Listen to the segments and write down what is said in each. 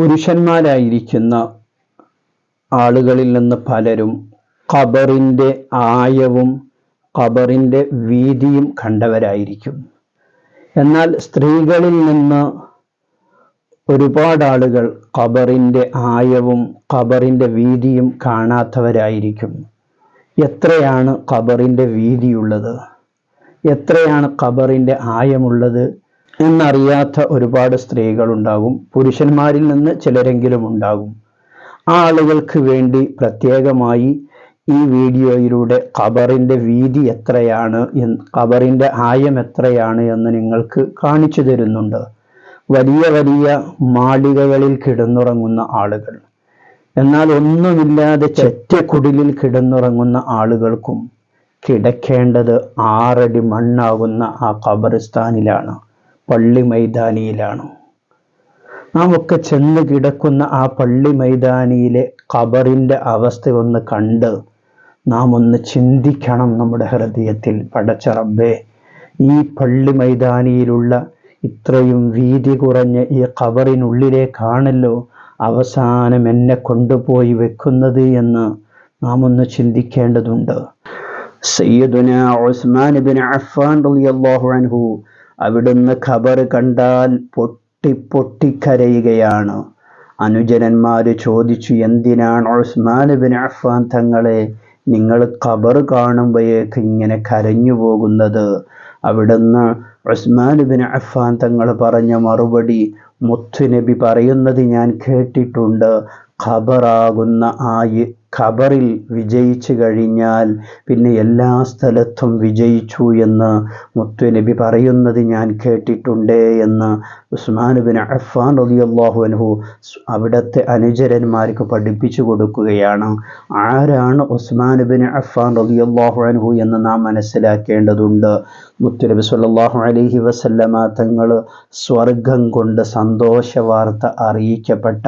പുരുഷന്മാരായിരിക്കുന്ന ആളുകളിൽ നിന്ന് പലരും ഖബറിന്റെ ആയവും ഖബറിന്റെ വീതിയും കണ്ടവരായിരിക്കും. എന്നാൽ സ്ത്രീകളിൽ നിന്ന് ഒരുപാട് ആളുകൾ ഖബറിന്റെ ആയവും ഖബറിന്റെ വീതിയും കാണാത്തവരായിരിക്കും. എത്രയാണ് ഖബറിന്റെ വീതിയുള്ളത്? എത്രയാണ് ഖബറിന്റെ ആയമുള്ളത്? എന്നറിയാത്ത ഒരുപാട് സ്ത്രീകളുണ്ടാകും. പുരുഷന്മാരിൽ നിന്ന് ചിലരെങ്കിലും ഉണ്ടാകും. ആ ആളുകൾക്ക് വേണ്ടി പ്രത്യേകമായി ഈ വീഡിയോയിലൂടെ ഖബറിന്റെ വീതി എത്രയാണ് എന്ന് ഖബറിന്റെ ആയം എത്രയാണ് എന്ന് നിങ്ങൾക്ക് കാണിച്ചു തരുന്നുണ്ട്. വലിയ വലിയ മാളികകളിൽ കിടന്നുറങ്ങുന്ന ആളുകൾ. എന്നാൽ ഒന്നുമില്ലാതെ ചെറ്റക്കുടിലിൽ കിടന്നുറങ്ങുന്ന ആളുകൾക്കും കിടക്കേണ്ടത് ആറടി മണ്ണാകുന്ന ആ ഖബറിസ്ഥാനിലാണ് പള്ളി മൈതാനിയിലാണ്. നാം ഒക്കെ ചെന്ന് കിടക്കുന്ന ആ പള്ളി മൈതാനിയിലെ ഖബറിന്റെ അവസ്ഥ ഒന്ന് കണ്ട് നാം ഒന്ന് ചിന്തിക്കണം നമ്മുടെ ഹൃദയത്തിൽ. പടച്ച റബ്ബേ ഈ പള്ളി മൈതാനിയിലുള്ള ഇത്രയും വീതി കുറഞ്ഞ ഈ ഖബറിനുള്ളിലേക്കാണല്ലോ അവസാനം എന്നെ കൊണ്ടുപോയി വെക്കുന്നത് എന്ന് നാം ഒന്ന് ചിന്തിക്കേണ്ടതുണ്ട്. സയ്യദുന ഉസ്മാൻ ബിൻ അഫ്ഫാൻ റളിയല്ലാഹു അൻഹു അവിടുന്ന് ഖബർ കണ്ടാൽ പൊട്ടി പൊട്ടിക്കരയുകയാണ്. അനുജനന്മാര് ചോദിച്ചു എന്തിനാണ് ഉസ്മാൻ ബിൻ അഫ്ഫാൻ തങ്ങളെ നിങ്ങൾ ഖബർ കാണുമ്പോഴേക്ക് ഇങ്ങനെ കരഞ്ഞു പോകുന്നത്? അവിടുന്ന് ഉസ്മാൻ ബിൻ അഫ്ഫാൻ തങ്ങൾ പറഞ്ഞ മറുപടി മുത്തുനബി പറയുന്നത് ഞാൻ കേട്ടിട്ടുണ്ട്. ഖബറാകുന്ന ആ ഖബറിൽ വിജയിച്ചു കഴിഞ്ഞാൽ പിന്നെ എല്ലാ സ്ഥലത്തും വിജയിച്ചു എന്ന് മുത്തുനബി പറയുന്നത് ഞാൻ കേട്ടിട്ടുണ്ട് എന്ന് ഉസ്മാൻ ബിൻ അഫ്ഫാൻ റളിയല്ലാഹു അൻഹു അവിടുത്തെ അനുചരന്മാർക്ക് പഠിപ്പിച്ചു കൊടുക്കുകയാണ്. ആരാണ് ഉസ്മാൻ ബിൻ അഫ്ഫാൻ റളിയല്ലാഹു അൻഹു എന്ന് നാം മനസ്സിലാക്കേണ്ടതുണ്ട്. മുത്തുനബി സല്ലാഹു അലഹി വസല്ലമ തങ്ങൾ സ്വർഗം കൊണ്ട് സന്തോഷ വാർത്ത അറിയിക്കപ്പെട്ട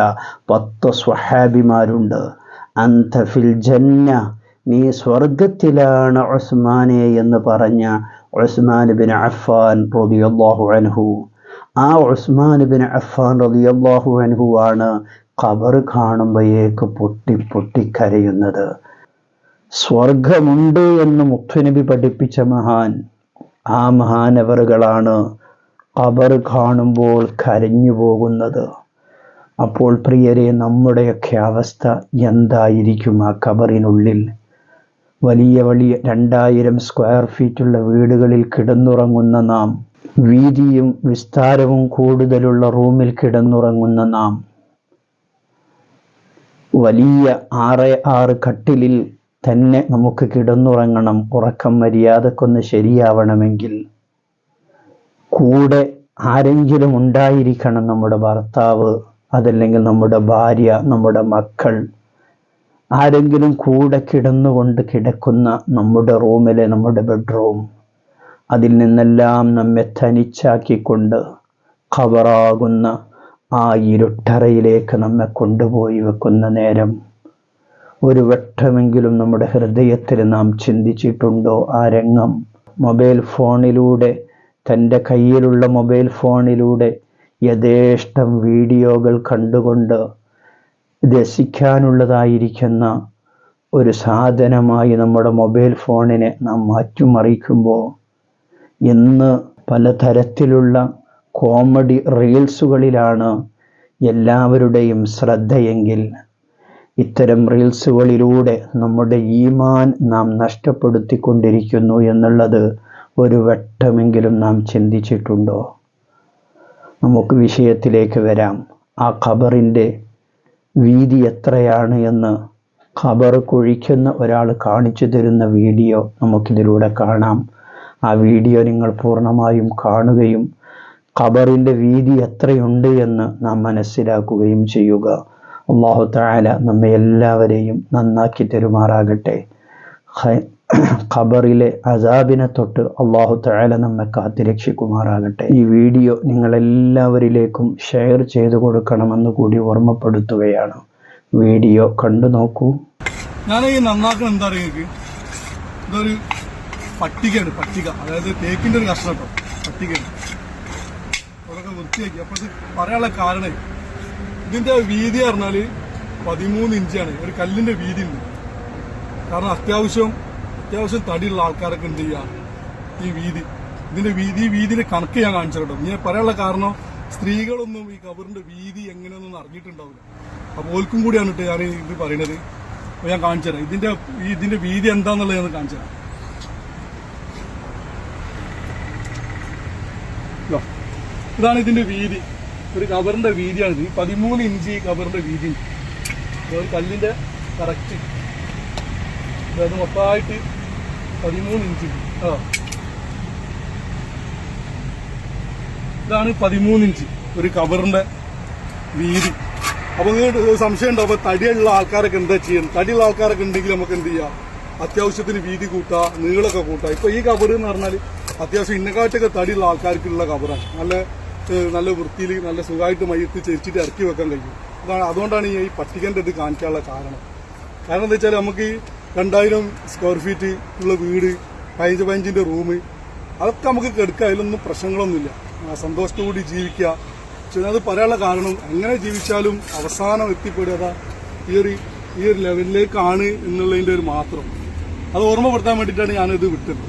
പത്ത് സ്വഹാബിമാരുണ്ട് അന്ത ഫിൽ ജന്ന നീ സ്വർഗത്തിലാണ് ഉസ്മാനെ എന്ന് പറഞ്ഞ ഉസ്മാൻ ബിൻ അഫ്ഫാൻ റബിയല്ലാഹു അൻഹു. ആ ഉസ്മാൻ ബിൻ അഫ്ഫാൻ റബിയല്ലാഹു അൻഹു ആണ് ഖബർ കാണുമ്പോഴേക്ക് പൊട്ടി പൊട്ടി കരയുന്നത്. സ്വർഗമുണ്ട് എന്ന് മുത്തുനബി പഠിപ്പിച്ച മഹാൻ ആ മഹാനവറുകളാണ് ഖബർ കാണുമ്പോൾ കരഞ്ഞു പോകുന്നത് അപ്പോൾ പ്രിയരെ നമ്മുടെയൊക്കെ അവസ്ഥ എന്തായിരിക്കും ആ കബറിനുള്ളിൽ വലിയ വലിയ രണ്ടായിരം സ്ക്വയർ ഫീറ്റുള്ള വീടുകളിൽ കിടന്നുറങ്ങുന്ന നാം വീതിയും വിസ്താരവും കൂടുതലുള്ള റൂമിൽ കിടന്നുറങ്ങുന്ന നാം വലിയ ആറ് ആറ് കട്ടിലിൽ തന്നെ നമുക്ക് കിടന്നുറങ്ങണം ഉറക്കം മര്യാദക്കൊന്ന് ശരിയാവണമെങ്കിൽ. കൂടെ ആരെങ്കിലും ഉണ്ടായിരിക്കണം നമ്മുടെ ഭർത്താവ്. അതല്ലെങ്കിൽ നമ്മുടെ ഭാര്യ നമ്മുടെ മക്കൾ ആരെങ്കിലും കൂടെ കിടന്നുകൊണ്ട് കിടക്കുന്ന നമ്മുടെ റൂമിലെ നമ്മുടെ ബെഡ്റൂം. അതിൽ നിന്നെല്ലാം നമ്മെ തനിച്ചാക്കിക്കൊണ്ട് കവറാകുന്ന ആ ഇരുട്ടറയിലേക്ക് നമ്മെ കൊണ്ടുപോയി വെക്കുന്ന നേരം. ഒരു വട്ടമെങ്കിലും നമ്മുടെ ഹൃദയത്തിൽ നാം ചിന്തിച്ചിട്ടുണ്ടോ ആ രംഗം? മൊബൈൽ ഫോണിലൂടെ തന്റെ കയ്യിലുള്ള മൊബൈൽ ഫോണിലൂടെ യഥേഷ്ടം വീഡിയോകൾ കണ്ടുകൊണ്ട് രസിക്കാനുള്ളതായിരിക്കുന്ന ഒരു സാധനമായി നമ്മുടെ മൊബൈൽ ഫോണിനെ നാം മാറ്റിമറിക്കുമ്പോൾ ഇന്ന് പലതരത്തിലുള്ള കോമഡി റീൽസുകളിലാണ് എല്ലാവരുടെയും ശ്രദ്ധയെങ്കിൽ ഇത്തരം റീൽസുകളിലൂടെ നമ്മുടെ ഈമാൻ നാം നഷ്ടപ്പെടുത്തിക്കൊണ്ടിരിക്കുന്നു എന്നുള്ളത് ഒരു വട്ടമെങ്കിലും നാം ചിന്തിച്ചിട്ടുണ്ടോ? നമുക്ക് വിഷയത്തിലേക്ക് വരാം. ആ ഖബറിന്റെ വീതി എത്രയാണ് എന്ന് ഖബർ കുഴിക്കുന്ന ഒരാൾ കാണിച്ചു തരുന്ന വീഡിയോ നമുക്കിതിലൂടെ കാണാം. ആ വീഡിയോ നിങ്ങൾ പൂർണമായും കാണുകയും ഖബറിന്റെ വീതി എത്രയുണ്ട് എന്ന് നാം മനസ്സിലാക്കുകയും ചെയ്യുക. അള്ളാഹു താല നമ്മെ എല്ലാവരെയും നന്നാക്കി തരുമാറാകട്ടെ. ഖബറിലെ അസാബിനെ തൊട്ട് അള്ളാഹു താല നമ്മെ കാത്തിരക്ഷിക്കുമാറാകട്ടെ ഈ വീഡിയോ നിങ്ങളെല്ലാവരിലേക്കും ഷെയർ ചെയ്തു കൊടുക്കണമെന്ന് കൂടി ഓർമ്മപ്പെടുത്തുകയാണ്. വീഡിയോ കണ്ടു നോക്കൂ. ഞാൻ ഈ നന്നാക്കണ എന്താ പറയുക ഇതൊരു പട്ടികയാണ് പട്ടിക. അതായത് തേക്കിന്റെ ഒരു കഷ്ണം കേട്ടോ. പട്ടികയാണ്. അതൊക്കെ വൃത്തിയാക്കി. അപ്പൊ ഇത് പറയാനുള്ള കാരണം ഇതിന്റെ വീതി പറഞ്ഞാൽ പതിമൂന്ന് ഇഞ്ചാണ്. ഒരു കല്ലിന്റെ വീതി ഉണ്ട്. കാരണം അത്യാവശ്യം അത്യാവശ്യം തടിയുള്ള ആൾക്കാരൊക്കെ എന്ത് ചെയ്യുക ഈ വീതി. ഇതിന്റെ വീതി വീതിയുടെ കണക്ക് ഞാൻ കാണിച്ചു കേട്ടോ. ഞാൻ പറയാനുള്ള കാരണം സ്ത്രീകളൊന്നും ഈ കബറിന്റെ വീതി എങ്ങനെയൊന്നും അറിഞ്ഞിട്ടുണ്ടാവില്ല. അപ്പോൾ ഓൽക്കും കൂടിയാണ് ഞാൻ ഇത് പറയുന്നത് അപ്പൊ ഞാൻ കാണിച്ചു തരാം. ഇതിന്റെ ഈ ഇതിന്റെ വീതി എന്താന്നുള്ളത് ഞാൻ കാണിച്ചു തരാം. ഇതാണ് ഇതിന്റെ വീതി. ഒരു കബറിന്റെ വീതിയാണ് ഈ പതിമൂന്ന് ഇഞ്ച് ഈ കബറിന്റെ വീതി. കല്ലിന്റെ കറക്റ്റ്. അതായത് മൊത്തമായിട്ട് പതിമൂന്ന് ഇഞ്ച്. ആ. ഇതാണ് പതിമൂന്ന് ഇഞ്ച്. ഒരു കവറിന്റെ വീതി. അപ്പൊ നിങ്ങൾക്ക് സംശയം ഉണ്ടാവും അപ്പൊ തടിയുള്ള ആൾക്കാരൊക്കെ എന്താ ചെയ്യുന്നത് തടിയുള്ള ആൾക്കാരൊക്കെ ഉണ്ടെങ്കിൽ നമുക്ക് എന്ത് ചെയ്യാം? അത്യാവശ്യത്തിന് വീതി കൂട്ടുക നീളൊക്കെ കൂട്ടുക ഇപ്പൊ ഈ കബർ എന്ന് പറഞ്ഞാൽ അത്യാവശ്യം ഇന്നക്കാട്ടൊക്കെ തടിയുള്ള ആൾക്കാർക്കുള്ള കവറാണ്. നല്ല നല്ല വൃത്തിയിൽ നല്ല സുഖമായിട്ട് മയ്യത്ത് ചെരിച്ചിട്ട് ഇറക്കി വെക്കാൻ കഴിയും. അതാണ് അതുകൊണ്ടാണ് ഈ പട്ടികന്റെ ഇത് കാണിക്കാനുള്ള കാരണം. കാരണം എന്താ വെച്ചാൽ നമുക്ക് രണ്ടായിരം സ്ക്വയർ ഫീറ്റ് ഉള്ള വീട് പതിനഞ്ച് പതിനഞ്ചിന്റെ റൂം അതൊക്കെ നമുക്ക് കെടുക്കുക അതിലൊന്നും പ്രശ്നങ്ങളൊന്നുമില്ല. സന്തോഷത്തോടെ സന്തോഷത്തോടുകൂടി ജീവിക്കുക. പക്ഷേ അത് പറയാനുള്ള കാരണം എങ്ങനെ ജീവിച്ചാലും അവസാനം എത്തിപ്പെടുക ഈ ഒരു ഈ ഒരു ലെവലിലേക്കാണ് എന്നുള്ളതിന്റെ ഒരു മാത്രം. അത് ഓർമ്മപ്പെടുത്താൻ വേണ്ടിയിട്ടാണ് ഞാനിത് വിട്ടത്.